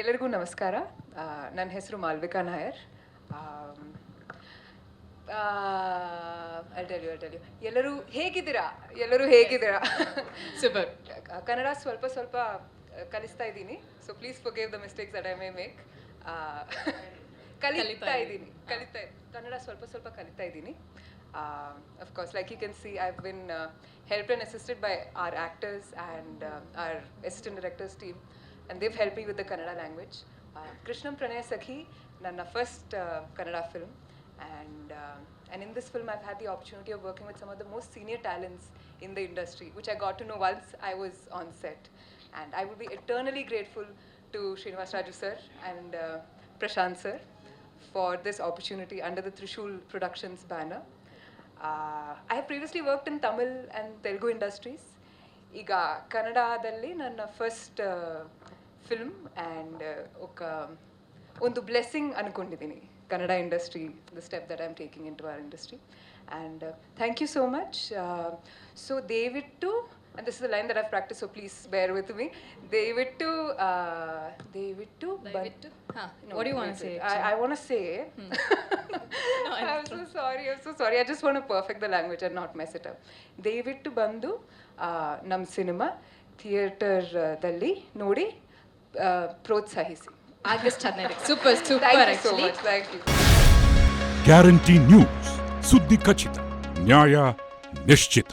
ಎಲ್ಲರಿಗೂ ನಮಸ್ಕಾರ. ನನ್ನ ಹೆಸರು ಮಾಲ್ವಿಕಾ ನಾಯರ್. ಅಲ್ಟೆಲ್ಯು ಅಲ್ಟೆಲ್ಯು ಎಲ್ಲರೂ ಹೇಗಿದ್ದೀರಾ? ಎಲ್ಲರೂ ಹೇಗಿದ್ದೀರಾ? ಸೂಪರ್ ಕನ್ನಡ ಸ್ವಲ್ಪ ಸ್ವಲ್ಪ ಕಲಿಸ್ತಾ ಇದ್ದೀನಿ. So please forgive the mistakes that I may make ಕಲಿತಾ ಇದ್ದೀನಿ. ಕಲಿತಾ ಕನ್ನಡ ಸ್ವಲ್ಪ ಸ್ವಲ್ಪ ಕಲಿತಾ ಇದ್ದೀನಿ. Of course like you can see I been help and assisted by our actors and our assistant directors team and Dev help me with the Kannada language ಕೃಷ್ಣಂ ಪ್ರಣಯ ಸಖಿ ನನ್ನ first Kannada film and uh, and in this film i've had the opportunity of working with some of the most senior talents in the industry which i got to know once i was on set and i will be eternally grateful to Srinivas Raju sir and uh, Prashant sir for this opportunity under the Trishul Productions banner. Uh, I have previously worked in Tamil and Telugu industries. ಈಗ ಕನ್ನಡದಲ್ಲಿ ನನ್ನ first film and ఒక ಒಂದು blessing ಅನ್ಕೊಂಡಿದ್ದೀನಿ Kannada industry the step that I am taking in to our industry and thank you so much so ದಯವಿಟ್ಟು and this is the line that I've practiced, so please bear with me. ದಯವಿಟ್ಟು ಆ, ದಯವಿಟ್ಟು ಬನ್- ದಯವಿಟ್ಟು? ಹಾ, No, what do you wanna wait, say, wait. I, I want to say. I'm so sorry. I'm so sorry. I just want to perfect the language and not mess it up. ದಯವಿಟ್ಟು ಬಂದು ಆ, ನಮ್ಮ cinema ಥಿಯೇಟರ್ದಲ್ಲಿ ನೋಡಿ ಆ, ಪ್ರೋತ್ಸಾಹಿಸಿ August ಹದಿನೈದಕ್ಕೆ super thank super you so actually much thank you guarantee news ಸುದ್ದಿ ಖಚಿತ ನ್ಯಾಯ ನಿಶ್ಚಿತ